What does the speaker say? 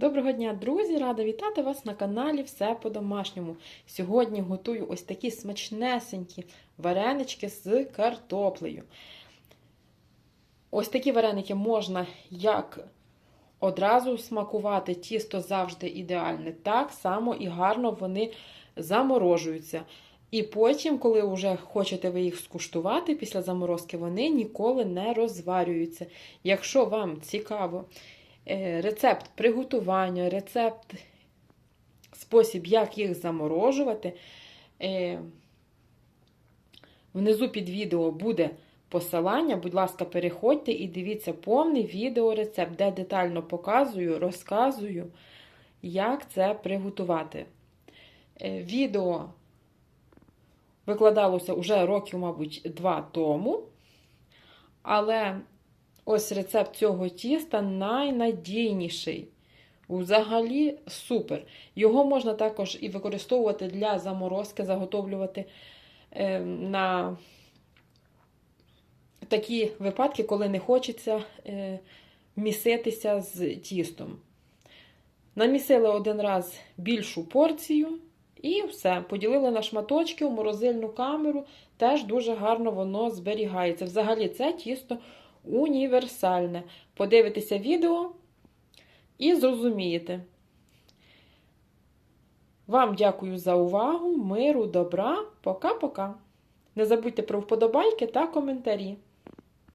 Доброго дня, друзі! Рада вітати вас на каналі Все по-домашньому. Сьогодні готую ось такі смачнесенькі варенички з картоплею. Ось такі вареники можна як одразу смакувати, тісто завжди ідеальне. Так само і гарно вони заморожуються. І потім, коли вже хочете ви їх скуштувати після заморозки, вони ніколи не розварюються. Якщо вам цікаво, рецепт приготування, рецепт, спосіб, як їх заморожувати. Е, Внизу під відео буде посилання. Будь ласка, переходьте і дивіться повний відеорецепт, де детально показую, розказую, як це приготувати. Е, Відео викладалося вже років, мабуть, два тому. Але Ось рецепт цього тіста найнадійніший. Взагалі супер. Його можна також і використовувати для заморозки, заготовлювати е, на такі випадки, коли не хочеться е, міситися з тістом. Намісили один раз більшу порцію і все. Поділили на шматочки у морозильну камеру. Теж дуже гарно воно зберігається. Взагалі, це тісто універсальне. Подивитеся відео і зрозумієте. Вам дякую за увагу, миру, добра. Пока-пока. Не забудьте про вподобайки та коментарі.